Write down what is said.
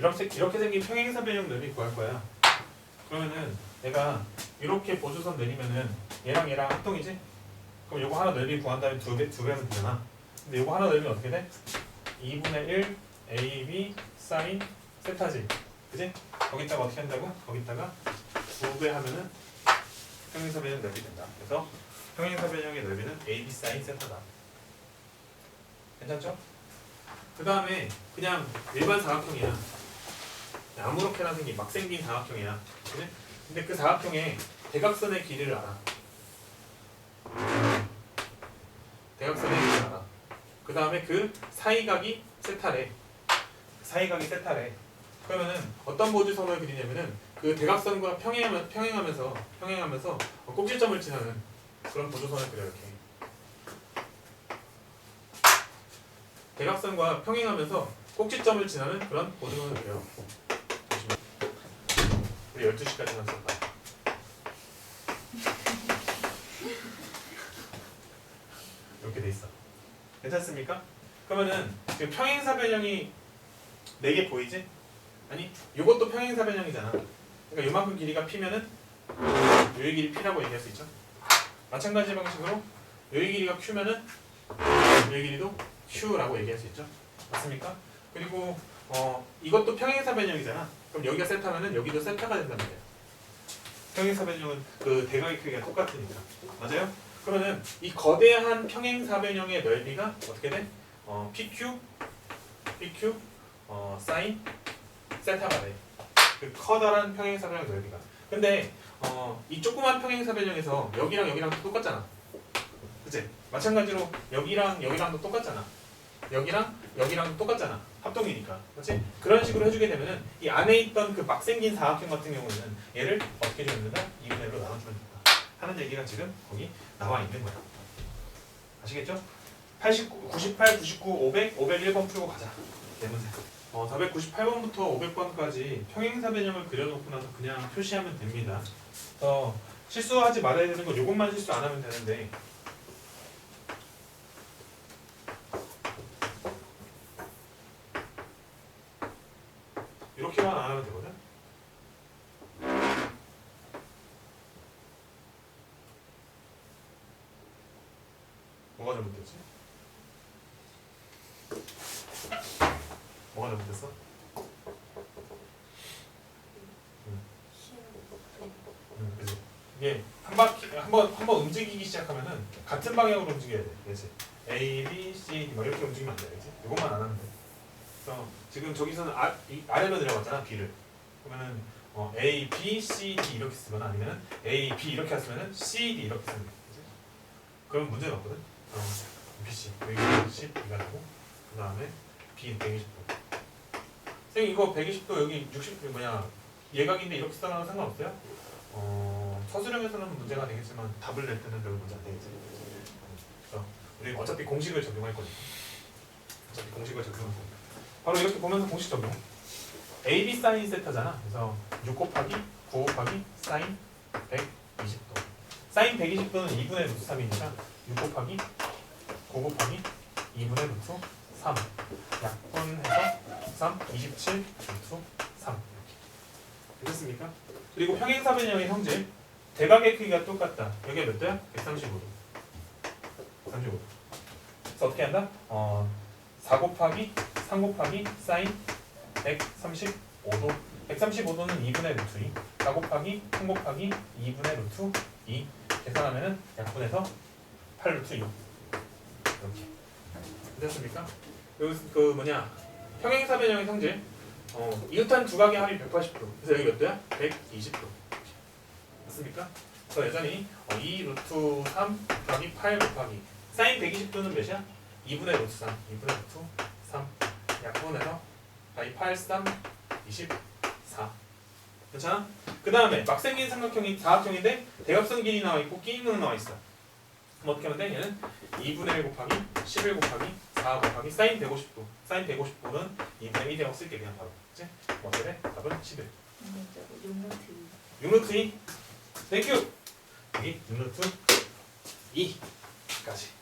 이렇게 이렇게 생긴 평행사 변형 넓이 구할 거야. 그러면은 내가 이렇게 보조선 내리면은 얘랑 얘랑 합동이지? 그럼 요거 하나 넓이 구한 다음에 두배두 배하면 되잖아. 근데 요거 하나 넓이 어떻게 돼? 2분의 1 AB 사인 세타지. 그지? 거기다가 어떻게 한다고? 거기다가 두 배 하면은 평행사 변형 넓이 된다. 그래서 평행사 변형의 넓이는 AB 사인 세타다. 괜찮죠? 그 다음에 그냥 일반 사각형이야. 아무렇게나 생긴 막 생긴 사각형이야. 그지? 근데 그 사각형의 대각선의 길이를 알아. 대각선의 길이를 알아. 그 다음에 그 사이각이 세타래. 사이각이 세타래. 그러면은 어떤 보조선을 그리냐면은 그 대각선과 평행하면, 평행하면서 평행하면서 꼭지점을 지나는 그런 보조선을 그려 이렇게. 대각선과 평행하면서 꼭지점을 지나는 그런 보조선을 그려. 보시면. 우리 12시까지만 썼다. 이렇게 돼 있어. 괜찮습니까? 그러면은 지금 평행사 변형이 4개 보이지? 아니, 이것도 평행사 변형이잖아. 그러니까 요만큼 길이가 P면은 요의 길이 P라고 얘기할 수 있죠. 마찬가지 방식으로 요의 길이가 Q면은 요의 길이도 Q라고 얘기할 수 있죠. 맞습니까? 그리고 어 이것도 평행사 변형이잖아. 그럼 여기가 세타면은 여기도 세타가 된단 말이야. 평행사 변형은 그 대각의 크기가 똑같으니까. 맞아요? 그러면은 이 거대한 평행사 변형의 넓이가 어떻게 돼? 어 PQ, PQ, 어 사인 세타가 돼. 그 커다란 평행사 변형 넓이가. 근데 어, 이 조그만 평행사 변형에서 여기랑 여기랑 똑같잖아. 그치? 마찬가지로 여기랑 여기랑도 똑같잖아. 여기랑 여기랑 똑같잖아. 합동이니까. 그렇지? 그런 식으로 해주게 되면은 이 안에 있던 그 막 생긴 사각형 같은 경우는 얘를 어떻게 주면 된다? 2분의 1로 나눠주면 된다. 하는 얘기가 지금 거기 나와 있는 거야. 아시겠죠? 89, 98, 99, 500, 501번 풀고 가자. 네 문제. 어, 498번부터 500번까지 평행사 변형을 그려놓고 나서 그냥 표시하면 됩니다. 어, 실수하지 말아야 되는 건 이것만 실수 안 하면 되는데 이렇게만 안 하면 되거든. 뭐가 잘못됐지? 뭐가 잘못됐어? 음, 그지. 이게 한 바퀴 한번 한번 움직이기 시작하면은 같은 방향으로 움직여야 돼, 그렇지? A, B, C, D 막 이렇게 움직이면 안 돼, 그렇지? 이것만 안 하면 돼. 그래서 지금 저기서는 아, 이, 아래로 내려갔잖아, B를. 그러면은 어, A, B, C, D 이렇게 쓰거나 아니면은 A, B 이렇게 쓰면은 C, D 이렇게 쓰면 돼, 그렇지? 그럼 문제가 없거든. 어, B, C 여기 10 이가 되고 그 다음에 B 120도. 선 이거 120도 여기 60 뭐냐 예각인데 이렇게 쓰거나 상관없어요? 어, 서술형에서는 문제가 되겠지만 답을 낼 때는 별 문제 안 되겠지. 그래서 우리 어차피 공식을 적용할 거니까. 어차피 공식을 적용할 거니까. 바로 이렇게 보면서 공식 적용. AB 사인 세타잖아. 그래서 6 곱하기 9 곱하기 사인 120도. 사인 120도는 2분의 루트 3이니까 6 곱하기 9 곱하기 2분의 루트 3. 약분해서 3, 27 루트 3. 이렇게. 됐습니까? 그리고 평행사 변형의 형질 대각의 크기가 똑같다. 여기가 몇 도야? 135도. 35도. 그래서 어떻게 한다? 어, 4 곱하기 3 곱하기 사인 135도. 135도는 2분의 루트 2. 4 곱하기 3 곱하기 2분의 루트 2. 계산하면은 약분해서 8 루트 6. 이렇게. 됐습니까? 여기 그 뭐냐 평행사 변형의 성질 어, 이웃한 두 각의 합이 180도. 그래서 여기 몇 도야? 120도. 맞습니까? 그래서 여전히 어, 2 루트 3 곱하기 8 곱하기 사인 120도는 몇이야? 2분의 루트 3. 2분의 루트 3. 약분해서 바이 8, 3, 24. 괜찮아? 그 다음에 막 생긴 삼각형이 사각형인데 대각선 길이 나와 있고 끼임은 나와 있어. 그럼 어떻게 하면 돼? 얘는 2분의 1 곱하기 11 곱하기 4 곱하기 사인 150도. 사인 150도는 2분의 1이라고 쓸게 그냥 바로. 그치? 어떻게 돼? 답은 11. 6루트 2. 땡큐. 여기 6루트 2까지.